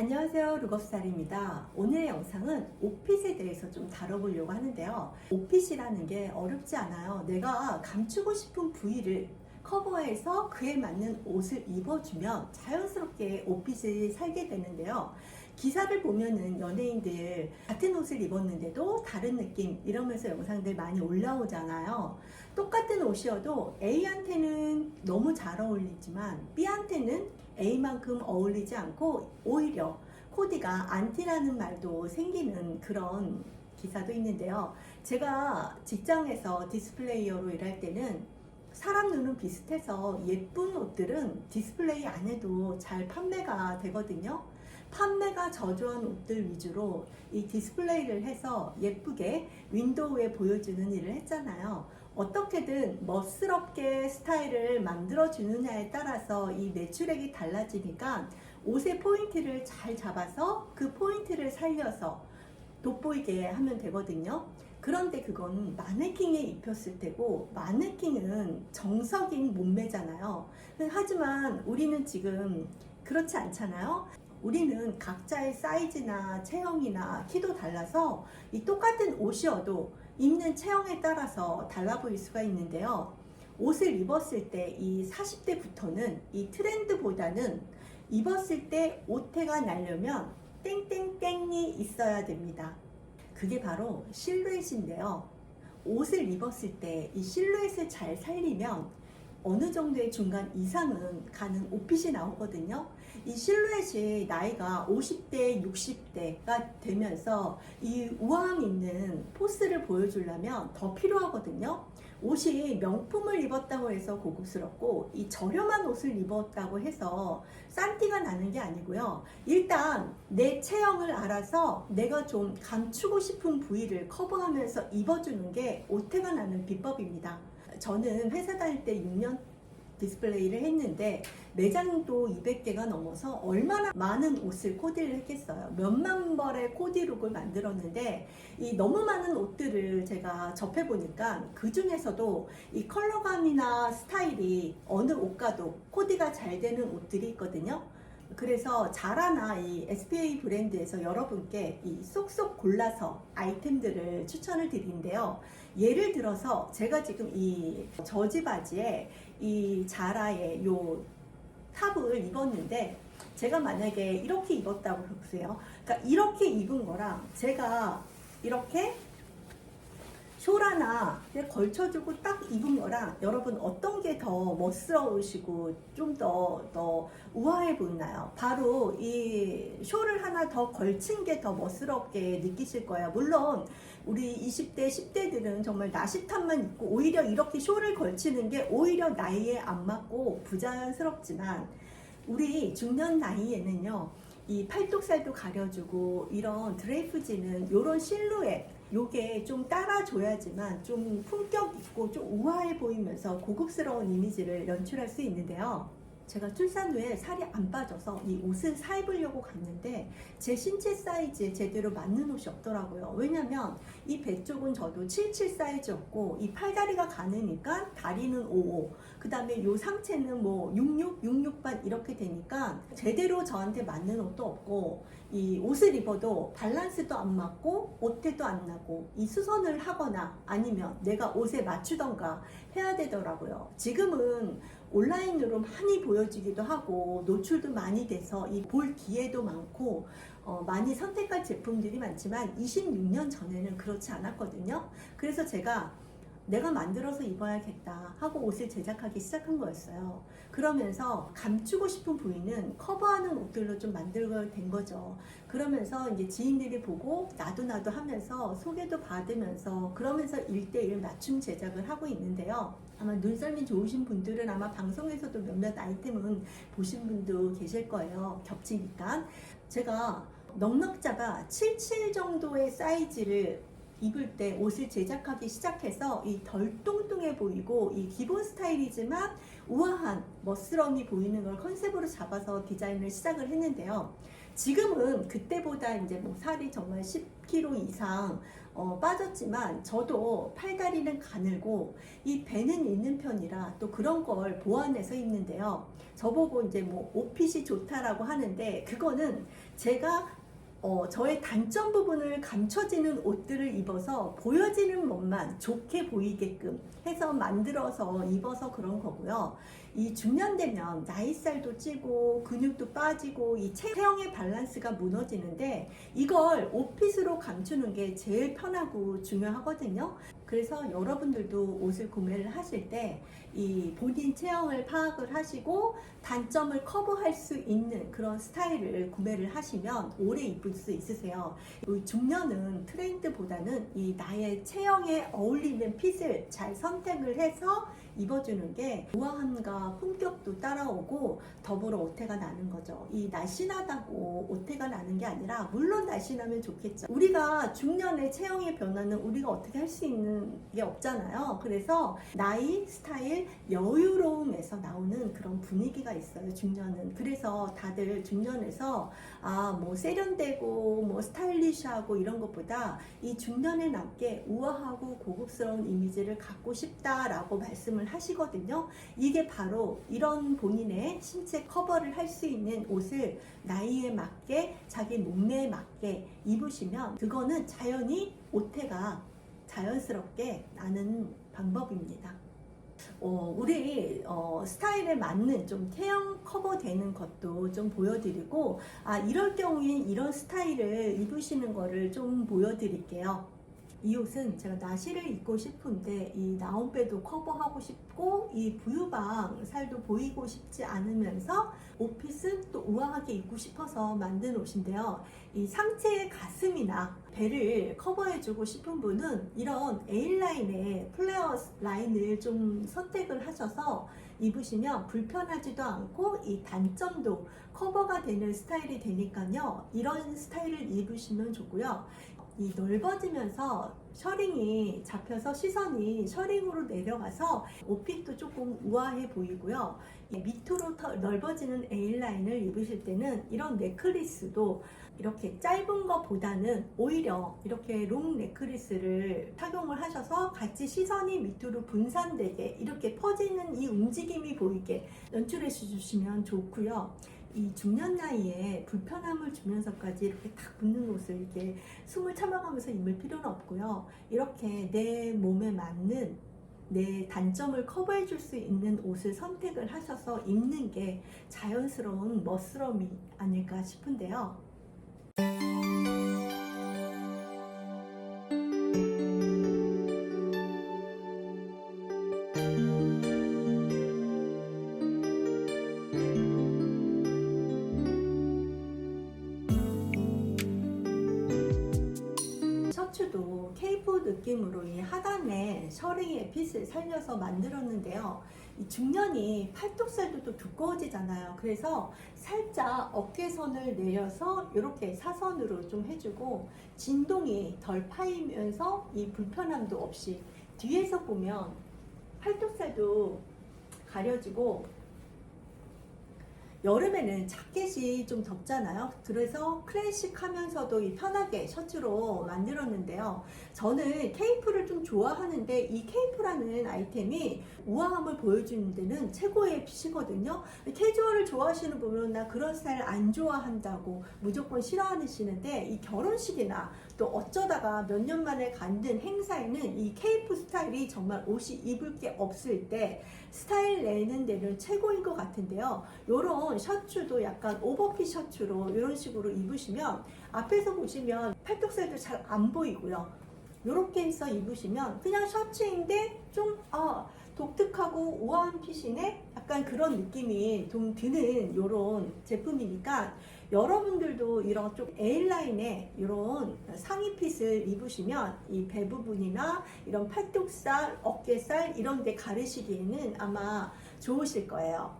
안녕하세요 루겁살입니다. 오늘의 영상은 옷핏에 대해서 좀 다뤄보려고 하는데요. 옷핏이라는 게 어렵지 않아요. 내가 감추고 싶은 부위를 커버해서 그에 맞는 옷을 입어주면 자연스럽게 옷핏이 살게 되는데요 기사를 보면은 연예인들 같은 옷을 입었는데도 다른 느낌 이러면서 영상들 많이 올라오잖아요 똑같은 옷이어도 A한테는 너무 잘 어울리지만 B한테는 A만큼 어울리지 않고 오히려 코디가 안티라는 말도 생기는 그런 기사도 있는데요. 제가 직장에서 디스플레이어로 일할 때는 사람 눈은 비슷해서 예쁜 옷들은 디스플레이 안 해도 잘 판매가 되거든요. 판매가 저조한 옷들 위주로 이 디스플레이를 해서 예쁘게 윈도우에 보여주는 일을 했잖아요. 어떻게든 멋스럽게 스타일을 만들어 주느냐에 따라서 이 매출액이 달라지니까 옷의 포인트를 잘 잡아서 그 포인트를 살려서 돋보이게 하면 되거든요. 그런데 그건 마네킹에 입혔을 때고 마네킹은 정석인 몸매잖아요. 하지만 우리는 지금 그렇지 않잖아요. 우리는 각자의 사이즈나 체형이나 키도 달라서 이 똑같은 옷이어도 입는 체형에 따라서 달라 보일 수가 있는데요. 옷을 입었을 때 이 40대부터는 이 트렌드보다는 입었을 때 옷태가 나려면 땡땡땡이 있어야 됩니다. 그게 바로 실루엣인데요. 옷을 입었을 때 이 실루엣을 잘 살리면 어느 정도의 중간 이상은 가는 옷핏이 나오거든요. 이 실루엣이 나이가 50대, 60대가 되면서 이 우아함 있는 포스를 보여주려면 더 필요하거든요. 옷이 명품을 입었다고 해서 고급스럽고 이 저렴한 옷을 입었다고 해서 싼티가 나는 게 아니고요. 일단 내 체형을 알아서 내가 좀 감추고 싶은 부위를 커버하면서 입어주는 게 옷태가 나는 비법입니다. 저는 회사 다닐 때 6년 디스플레이를 했는데 매장도 200개가 넘어서 얼마나 많은 옷을 코디를 했겠어요. 몇만 벌의 코디룩을 만들었는데 이 너무 많은 옷들을 제가 접해 보니까 그 중에서도 이 컬러감이나 스타일이 어느 옷과도 코디가 잘 되는 옷들이 있거든요. 그래서 자라나 이 SPA 브랜드에서 여러분께 이 쏙쏙 골라서 아이템들을 추천을 드리는데요. 예를 들어서 제가 지금 이 저지 바지에 이 자라의 요 탑을 입었는데 제가 만약에 이렇게 입었다고 보세요. 그러니까 이렇게 입은 거랑 제가 이렇게 쇼라나 걸쳐주고 딱 입은 거랑 여러분 어떤 게 더 멋스러우시고 좀 더 더 우아해 보이나요? 바로 이 쇼를 하나 더 걸친 게 더 멋스럽게 느끼실 거예요. 물론 우리 20대, 10대들은 정말 나시탄만 입고 오히려 이렇게 쇼를 걸치는 게 오히려 나이에 안 맞고 부자연스럽지만 우리 중년 나이에는요. 이 팔뚝살도 가려주고 이런 드레이프지는 이런 실루엣 요게 좀 따라줘야지만 좀 품격 있고 좀 우아해 보이면서 고급스러운 이미지를 연출할 수 있는데요. 제가 출산 후에 살이 안 빠져서 이 옷을 사 입으려고 갔는데 제 신체 사이즈에 제대로 맞는 옷이 없더라고요. 왜냐면 이 배 쪽은 저도 77 사이즈였고 이 팔다리가 가느니까 다리는 55, 그 다음에 요 상체는 뭐 66, 66 반 이렇게 되니까 제대로 저한테 맞는 옷도 없고 이 옷을 입어도 밸런스도 안 맞고 옷태도 안 나고 이 수선을 하거나 아니면 내가 옷에 맞추던가 해야 되더라고요. 지금은 온라인으로 많이 보여지기도 하고 노출도 많이 돼서 이 볼 기회도 많고 어, 많이 선택할 제품들이 많지만 26년 전에는 그렇지 않았거든요. 그래서 제가 내가 만들어서 입어야겠다 하고 옷을 제작하기 시작한 거였어요. 그러면서 감추고 싶은 부위는 커버하는 옷들로 좀 만들게 된 거죠. 그러면서 이제 지인들이 보고 나도 나도 하면서 소개도 받으면서 그러면서 1대1 맞춤 제작을 하고 있는데요. 아마 눈썰미 좋으신 분들은 아마 방송에서도 몇몇 아이템은 보신 분도 계실 거예요. 겹치니까. 제가 넉넉자가 77 정도의 사이즈를 입을 때 옷을 제작하기 시작해서 이 덜 뚱뚱해 보이고 이 기본 스타일이지만 우아한 멋스러움이 보이는 걸 컨셉으로 잡아서 디자인을 시작을 했는데요. 지금은 그때보다 이제 뭐 살이 정말 10kg 이상 어, 빠졌지만 저도 팔다리는 가늘고 이 배는 있는 편이라 또 그런 걸 보완해서 입는데요. 저보고 이제 뭐 옷핏이 좋다라고 하는데 그거는 제가 어, 저의 단점 부분을 감춰지는 옷들을 입어서 보여지는 것만 좋게 보이게끔 해서 만들어서 입어서 그런 거고요. 이 중년 되면 나이살도 찌고 근육도 빠지고 이 체형의 밸런스가 무너지는데 이걸 옷핏으로 감추는 게 제일 편하고 중요하거든요. 그래서 여러분들도 옷을 구매를 하실 때 이 본인 체형을 파악을 하시고 단점을 커버할 수 있는 그런 스타일을 구매를 하시면 오래 입을 수 있으세요. 이 중년은 트렌드보다는 이 나의 체형에 어울리는 핏을 잘 선택을 해서 입어주는 게 우아함과 품격도 따라오고 더불어 오태가 나는 거죠. 이 날씬하다고 오태가 나는 게 아니라 물론 날씬하면 좋겠죠. 우리가 중년의 체형의 변화는 우리가 어떻게 할 수 있는 게 없잖아요. 그래서 나이, 스타일, 여유로움에서 나오는 그런 분위기가 있어요. 중년은. 그래서 다들 중년에서 아 뭐 세련되고 뭐 스타일리시하고 이런 것보다 이 중년에 남게 우아하고 고급스러운 이미지를 갖고 싶다라고 말씀을 하시거든요. 이게 바로 이런 본인의 신체 커버를 할 수 있는 옷을 나이에 맞게 자기 몸매에 맞게 입으시면 그거는 자연히 오태가 자연스럽게 나는 방법입니다. 어, 우리 어, 스타일에 맞는 좀 태형 커버 되는 것도 좀 보여드리고 아 이럴 경우엔 이런 스타일을 입으시는 거를 좀 보여드릴게요. 이 옷은 제가 나시를 입고 싶은데 이 나온배도 커버하고 싶고 이 부유방 살도 보이고 싶지 않으면서 옷핏은 또 우아하게 입고 싶어서 만든 옷인데요. 이 상체의 가슴이나 배를 커버해주고 싶은 분은 이런 A라인의 플레어 라인을 좀 선택을 하셔서 입으시면 불편하지도 않고 이 단점도 커버가 되는 스타일이 되니까요. 이런 스타일을 입으시면 좋고요. 이 넓어지면서 셔링이 잡혀서 시선이 셔링으로 내려가서 옷핏도 조금 우아해 보이고요. 이 밑으로 더 넓어지는 A라인을 입으실 때는 이런 넥클리스도 이렇게 짧은 것보다는 오히려 이렇게 롱 넥클리스를 착용을 하셔서 같이 시선이 밑으로 분산되게 이렇게 퍼지는 이 움직임이 보이게 연출해 주시면 좋고요. 이 중년 나이에 불편함을 주면서까지 이렇게 탁 붙는 옷을 이렇게 숨을 참아가면서 입을 필요는 없고요. 이렇게 내 몸에 맞는 내 단점을 커버해 줄 수 있는 옷을 선택을 하셔서 입는 게 자연스러운 멋스러움이 아닐까 싶은데요. 케이프 느낌으로 이 하단에 셔링의 핏을 살려서 만들었는데요. 이 중년이 팔뚝살도 또 두꺼워지잖아요. 그래서 살짝 어깨선을 내려서 이렇게 사선으로 좀 해주고 진동이 덜 파이면서 이 불편함도 없이 뒤에서 보면 팔뚝살도 가려지고 여름에는 자켓이 좀 덥잖아요. 그래서 클래식하면서도 이 편하게 셔츠로 만들었는데요. 저는 케이프를 좀 좋아하는데 이 케이프라는 아이템이 우아함을 보여주는 데는 최고의 핏이거든요. 캐주얼을 좋아하시는 분은 나 그런 스타일 안 좋아한다고 무조건 싫어하시는데 이 결혼식이나 또 어쩌다가 몇 년 만에 간든 행사에는 이 케이프 스타일이 정말 옷이 입을 게 없을 때 스타일 내는 데는 최고인 것 같은데요. 요런 셔츠도 약간 오버핏 셔츠로 이런 식으로 입으시면 앞에서 보시면 팔뚝살도 잘 안 보이고요. 요렇게 해서 입으시면 그냥 셔츠인데 좀 아, 독특하고 우아한 핏이네? 약간 그런 느낌이 좀 드는 요런 제품이니까 여러분들도 이런 좀 A라인의 이런 상의 핏을 입으시면 이 배 부분이나 이런 팔뚝살, 어깨살 이런 데 가르시기에는 아마 좋으실 거예요.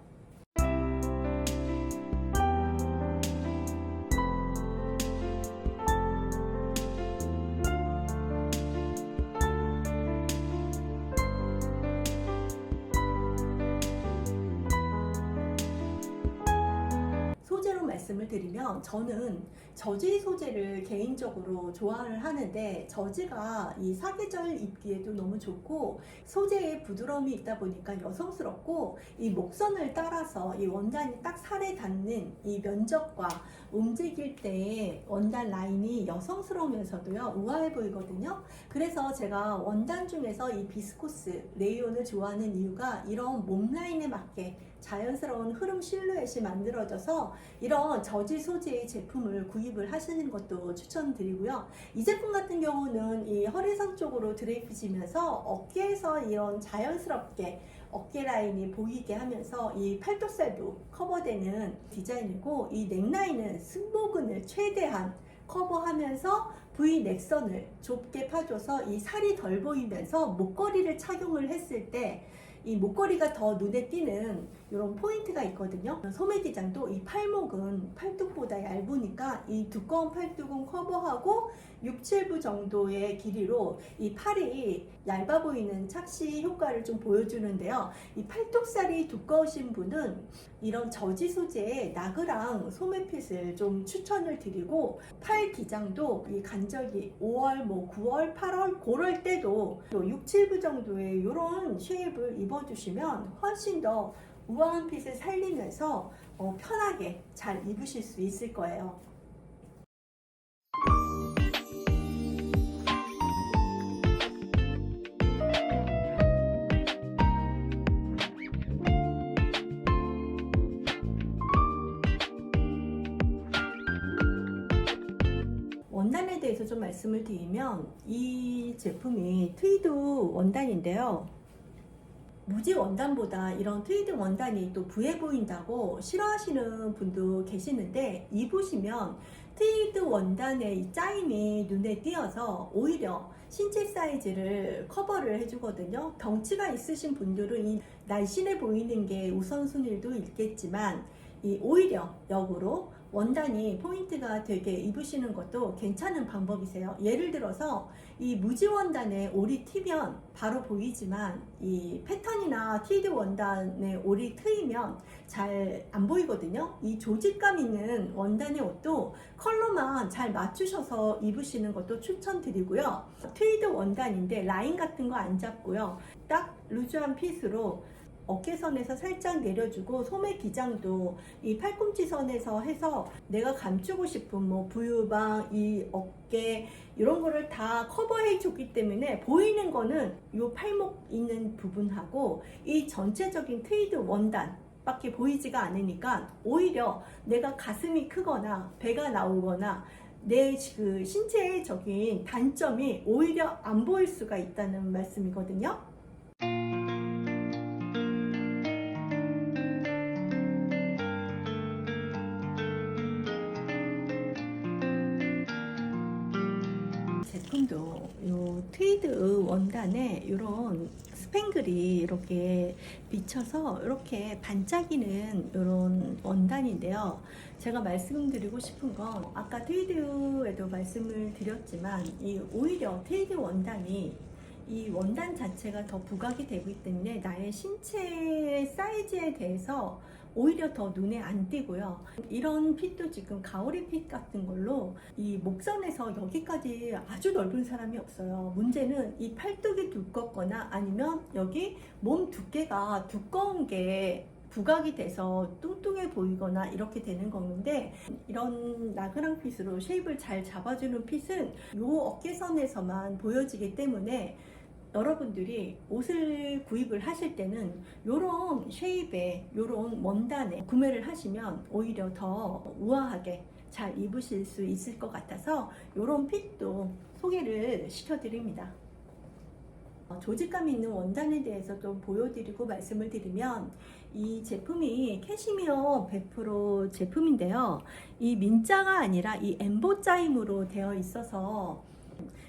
말씀을 드리면 저는 저지 소재를 개인적으로 좋아를 하는데 저지가 이 사계절 입기에도 너무 좋고 소재에 부드러움이 있다 보니까 여성스럽고 이 목선을 따라서 이 원단이 딱 살에 닿는 이 면적과 움직일 때 원단 라인이 여성스러우면서도요 우아해 보이거든요. 그래서 제가 원단 중에서 이 비스코스 레이온을 좋아하는 이유가 이런 몸 라인에 맞게 자연스러운 흐름 실루엣이 만들어져서 이런 저지 소재의 제품을 구입을 하시는 것도 추천드리고요. 이 제품 같은 경우는 이 허리선 쪽으로 드레이프 지면서 어깨에서 이런 자연스럽게 어깨 라인이 보이게 하면서 이 팔뚝살도 커버되는 디자인이고 이 넥라인은 승모근을 최대한 커버하면서 V 넥선을 좁게 파줘서 이 살이 덜 보이면서 목걸이를 착용을 했을 때 이 목걸이가 더 눈에 띄는 이런 포인트가 있거든요. 소매 기장도 이 팔목은 팔뚝보다 얇으니까 이 두꺼운 팔뚝은 커버하고 6, 7부 정도의 길이로 이 팔이 얇아 보이는 착시 효과를 좀 보여주는데요. 이 팔뚝살이 두꺼우신 분은 이런 저지 소재의 나그랑 소매핏을 좀 추천을 드리고 팔 기장도 이 간절기 5월, 뭐 9월, 8월 그럴 때도 6, 7부 정도의 이런 쉐입을 입어주시면 훨씬 더 우아한 핏을 살리면서 어, 편하게 잘 입으실 수 있을 거예요. 원단에 대해서 좀 말씀을 드리면 이 제품이 트위드 원단인데요. 무지 원단보다 이런 트위드 원단이 또 부해 보인다고 싫어하시는 분도 계시는데 입으시면 트위드 원단의 이 짜임이 눈에 띄어서 오히려 신체 사이즈를 커버를 해주거든요. 덩치가 있으신 분들은 이 날씬해 보이는 게 우선순위도 있겠지만 이 오히려 역으로 원단이 포인트가 되게 입으시는 것도 괜찮은 방법이세요. 예를 들어서 이 무지 원단에 올이 튀면 바로 보이지만 이 패턴이나 티드 원단에 올이 트이면 잘 안 보이거든요. 이 조직감 있는 원단의 옷도 컬러만 잘 맞추셔서 입으시는 것도 추천드리고요. 트위드 원단인데 라인 같은 거 안 잡고요. 딱 루즈한 핏으로 어깨선에서 살짝 내려주고 소매 기장도 이 팔꿈치 선에서 해서 내가 감추고 싶은 뭐 부유방, 이 어깨 이런 거를 다 커버해 줬기 때문에 보이는 거는 이 팔목 있는 부분하고 이 전체적인 트위드 원단 밖에 보이지가 않으니까 오히려 내가 가슴이 크거나 배가 나오거나 내그 신체적인 단점이 오히려 안 보일 수가 있다는 말씀이거든요. 제품도 요 트위드 원단에 이런 스팽글이 이렇게 비쳐서 이렇게 반짝이는 이런 원단인데요. 제가 말씀드리고 싶은 건 아까 트위드에도 말씀을 드렸지만 이 오히려 트위드 원단이 이 원단 자체가 더 부각이 되기 때문에 나의 신체 사이즈에 대해서 오히려 더 눈에 안 띄고요. 이런 핏도 지금 가오리 핏 같은 걸로 이 목선에서 여기까지 아주 넓은 사람이 없어요. 문제는 이 팔뚝이 두껍거나 아니면 여기 몸 두께가 두꺼운 게 부각이 돼서 뚱뚱해 보이거나 이렇게 되는 건데 이런 나그랑 핏으로 쉐입을 잘 잡아주는 핏은 이 어깨선에서만 보여지기 때문에 여러분들이 옷을 구입을 하실 때는 이런 쉐입의 이런 원단에 구매를 하시면 오히려 더 우아하게 잘 입으실 수 있을 것 같아서 이런 핏도 소개를 시켜드립니다. 어, 조직감 있는 원단에 대해서 좀 보여드리고 말씀을 드리면 이 제품이 캐시미어 100% 제품인데요. 이 민자가 아니라 이 엠보 짜임으로 되어 있어서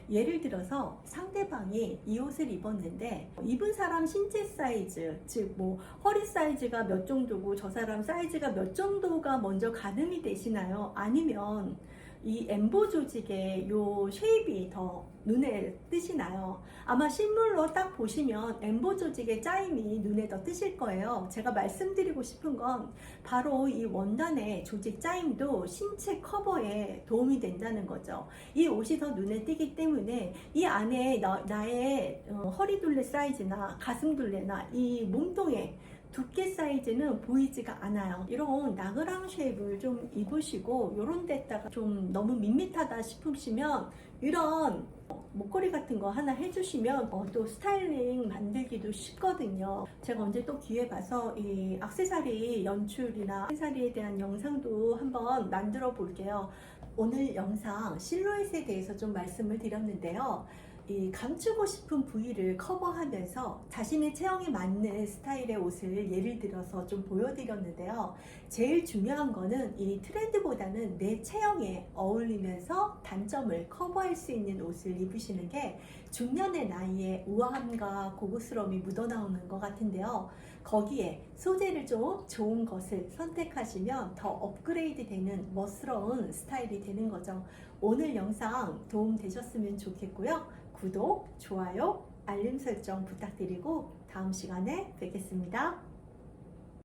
예를 들어서 상대방이 이 옷을 입었는데 입은 사람 신체 사이즈, 즉 뭐 허리 사이즈가 몇 정도고 저 사람 사이즈가 몇 정도가 먼저 가늠이 되시나요? 아니면 이 엠보 조직의 요 쉐입이 더 눈에 띄시나요? 아마 실물로 딱 보시면 엠보 조직의 짜임이 눈에 더 띄실 거예요. 제가 말씀드리고 싶은 건 바로 이 원단의 조직 짜임도 신체 커버에 도움이 된다는 거죠. 이 옷이 더 눈에 띄기 때문에 이 안에 나, 나의 어, 허리둘레 사이즈나 가슴둘레나 이 몸통의 두께 사이즈는 보이지가 않아요. 이런 나그랑 쉐입을 좀 입으시고 이런 데다가 좀 너무 밋밋하다 싶으시면 이런 목걸이 같은 거 하나 해주시면 어, 또 스타일링 만들기도 쉽거든요. 제가 언제 또 기회 봐서 이 악세사리 연출이나 악세사리에 대한 영상도 한번 만들어 볼게요. 오늘 영상 실루엣에 대해서 좀 말씀을 드렸는데요. 이 감추고 싶은 부위를 커버하면서 자신의 체형에 맞는 스타일의 옷을 예를 들어서 좀 보여드렸는데요. 제일 중요한 거는 이 트렌드보다는 내 체형에 어울리면서 단점을 커버할 수 있는 옷을 입으시는 게 중년의 나이에 우아함과 고급스러움이 묻어나오는 것 같은데요. 거기에 소재를 좀 좋은 것을 선택하시면 더 업그레이드 되는 멋스러운 스타일이 되는 거죠. 오늘 영상 도움 되셨으면 좋겠고요. 구독, 좋아요, 알림 설정 부탁드리고 다음 시간에 뵙겠습니다.